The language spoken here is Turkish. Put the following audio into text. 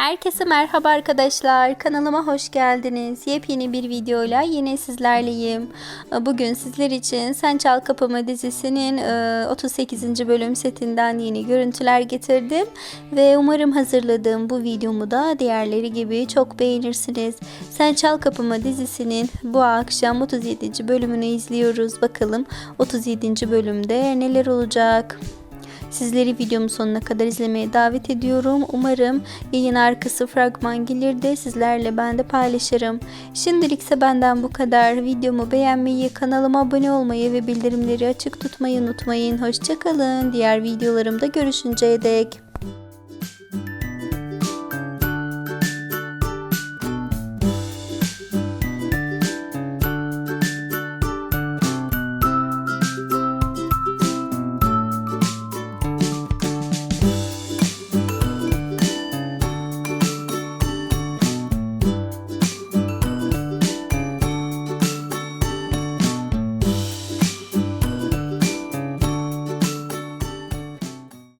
Herkese merhaba arkadaşlar. Kanalıma hoş geldiniz. Yepyeni bir videoyla yine sizlerleyim. Bugün sizler için Sen Çal Kapımı dizisinin e, 38. bölüm setinden yeni görüntüler getirdim. Ve umarım hazırladığım bu videomu da diğerleri gibi çok beğenirsiniz. Sen Çal Kapımı dizisinin bu akşam 37. bölümünü izliyoruz. Bakalım 37. bölümde neler olacak? Sizleri videomun sonuna kadar izlemeye davet ediyorum. Umarım yayın arkası fragman gelir de sizlerle ben de paylaşırım. Şimdilikse benden bu kadar. Videomu beğenmeyi, kanalıma abone olmayı ve bildirimleri açık tutmayı unutmayın. Hoşçakalın. Diğer videolarımda görüşünceye dek.